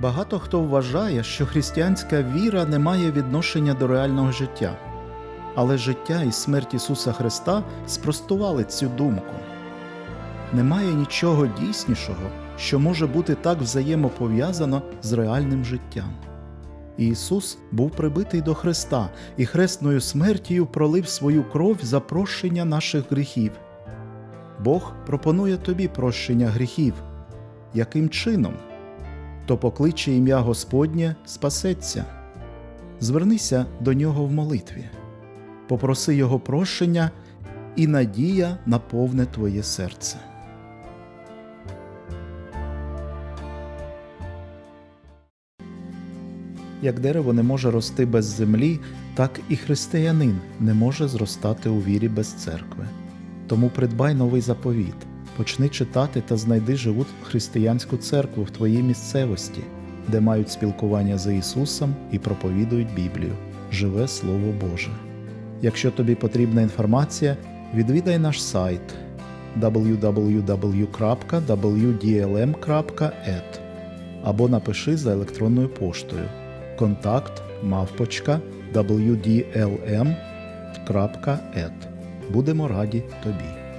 Багато хто вважає, що християнська віра не має відношення до реального життя. Але життя і смерть Ісуса Христа спростували цю думку. Немає нічого дійснішого, що може бути так взаємопов'язано з реальним життям. Ісус був прибитий до Христа і хресною смертю пролив свою кров за прощення наших гріхів. Бог пропонує тобі прощення гріхів. Яким чином? То покличе ім'я Господнє спасеться. Звернися до нього в молитві, попроси Його прощення, і надія наповне твоє серце. Як дерево не може рости без землі, так і християнин не може зростати у вірі без церкви. Тому придбай новий заповіт, почни читати та знайди живу християнську церкву в твоїй місцевості, де мають спілкування з Ісусом і проповідують Біблію, живе Слово Боже. Якщо тобі потрібна інформація, відвідай наш сайт www.wdlm.et або напиши за електронною поштою контакт мавпочка wdlm.et. Будемо раді тобі.